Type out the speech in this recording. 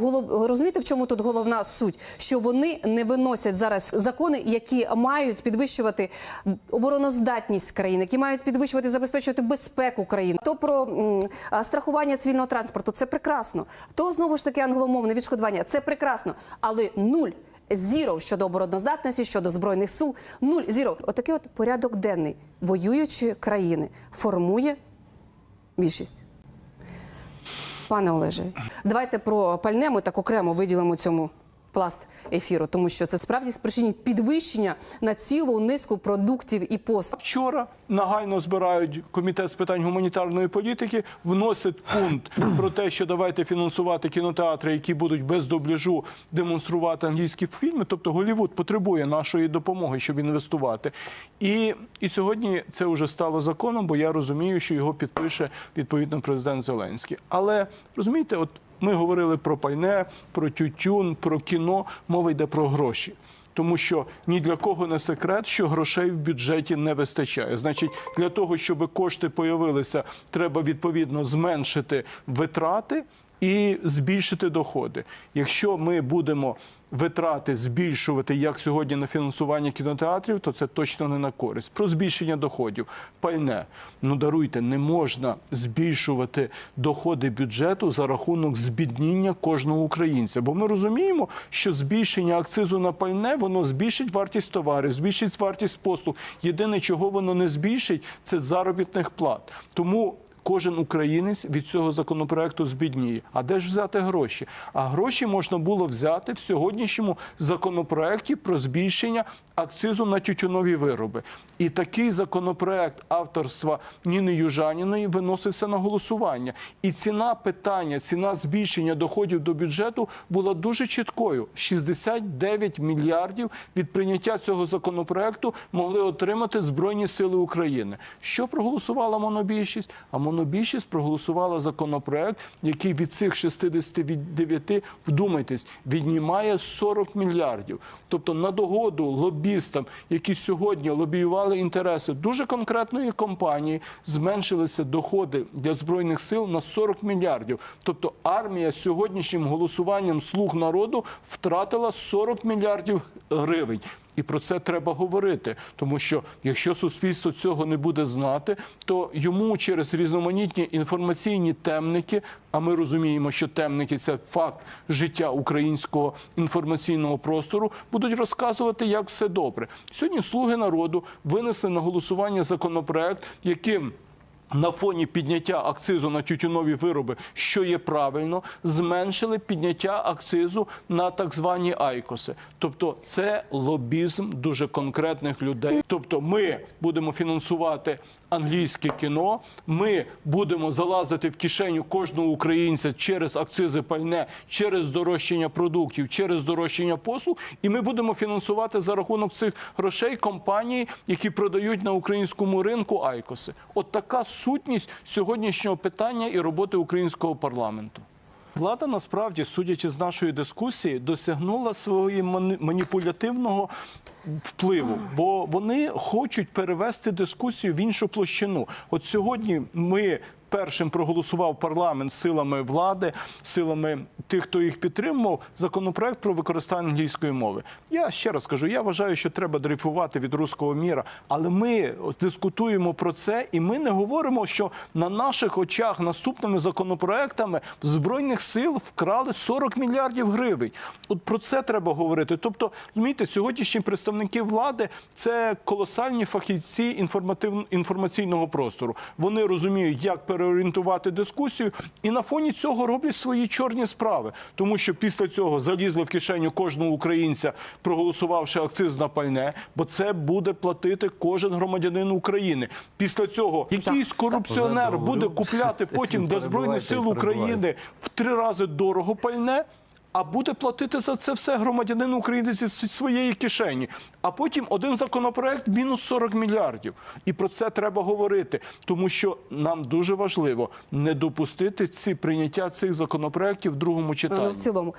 Голов розумієте, в чому тут головна суть? Що вони не виносять зараз закони, які мають підвищувати обороноздатність країни, які мають підвищувати, забезпечувати безпеку країни. То про м, страхування цивільного транспорту це прекрасно. То знову ж таки англомовне відшкодування це прекрасно, але нуль. Зіро щодо обороноздатності, щодо збройних сил, нуль зіро. Отакий от порядок денний воюючої країни формує більшість. Пане Олеже, давайте про пальне ми так окремо виділимо цьому пласт ефіру, тому що це справді спричинить підвищення на цілу низку продуктів і послуг. Вчора нагально збирають комітет з питань гуманітарної політики, вносять пункт про те, що давайте фінансувати кінотеатри, які будуть без дубляжу демонструвати англійські фільми. Тобто Голівуд потребує нашої допомоги, щоб інвестувати. І, і сьогодні це вже стало законом, бо я розумію, що його підпише відповідно президент Зеленський. Але розумієте, от ми говорили про пальне, про тютюн, про кіно. Мова йде про гроші. Тому що ні для кого не секрет, що грошей в бюджеті не вистачає. Значить, для того, щоб кошти появилися, треба відповідно зменшити витрати і збільшити доходи. Якщо ми будемо витрати збільшувати, як сьогодні на фінансування кінотеатрів, то це точно не на користь. Про збільшення доходів. Пальне. Ну даруйте, не можна збільшувати доходи бюджету за рахунок збідніння кожного українця. Бо ми розуміємо, що збільшення акцизу на пальне воно збільшить вартість товарів, збільшить вартість послуг. Єдине, чого воно не збільшить, це заробітних плат. Тому кожен українець від цього законопроекту збідніє. А де ж взяти гроші? А гроші можна було взяти в сьогоднішньому законопроекті про збільшення акцизу на тютюнові вироби. І такий законопроект авторства Ніни Южаніної виносився на голосування. І ціна питання, ціна збільшення доходів до бюджету була дуже чіткою: 69 мільярдів від прийняття цього законопроекту могли отримати Збройні Сили України. Що проголосувала монобільшість? А монобільшість проголосувала законопроект, який від цих 69, вдумайтесь, віднімає 40 мільярдів. Тобто на догоду лобістам, які сьогодні лобіювали інтереси дуже конкретної компанії, зменшилися доходи для збройних сил на 40 мільярдів. Тобто армія сьогоднішнім голосуванням слуг народу втратила 40 мільярдів гривень. І про це треба говорити, тому що якщо суспільство цього не буде знати, то йому через різноманітні інформаційні темники, а ми розуміємо, що темники це факт життя українського інформаційного простору, будуть розказувати, як все добре. Сьогодні слуги народу винесли на голосування законопроект, яким на фоні підняття акцизу на тютюнові вироби, що є правильно, зменшили підняття акцизу на так звані айкоси. Тобто це лобізм дуже конкретних людей. Тобто, ми будемо фінансувати англійське кіно, ми будемо залазити в кишеню кожного українця через акцизи пальне, через дорожчання продуктів, через дорожчання послуг, і ми будемо фінансувати за рахунок цих грошей компанії, які продають на українському ринку айкоси. От така сутність сьогоднішнього питання і роботи українського парламенту. Влада насправді, судячи з нашої дискусії, досягнула свого маніпулятивного впливу, бо вони хочуть перевести дискусію в іншу площину. От сьогодні ми. Першим проголосував парламент силами влади, силами тих, хто їх підтримував, законопроект про використання англійської мови. Я ще раз кажу, я вважаю, що треба дрейфувати від руського міра, але ми дискутуємо про це, і ми не говоримо, що на наших очах наступними законопроектами збройних сил вкрали 40 мільярдів гривень. От про це треба говорити. Тобто, розумієте, сьогоднішні представники влади це колосальні фахівці інформативно інформаційного простору. Вони розуміють, як переорієнтувати дискусію, і на фоні цього роблять свої чорні справи, тому що після цього залізли в кишеню кожного українця, проголосувавши акциз на пальне, бо це буде платити кожен громадянин України. Після цього якийсь корупціонер буде купляти потім до збройних сил України в три рази дорого пальне. А буде платити за це все громадянин України зі своєї кишені. А потім один законопроект мінус 40 мільярдів. І про це треба говорити, тому що нам дуже важливо не допустити ці прийняття цих законопроектів в другому читанні. Ну, в цілому.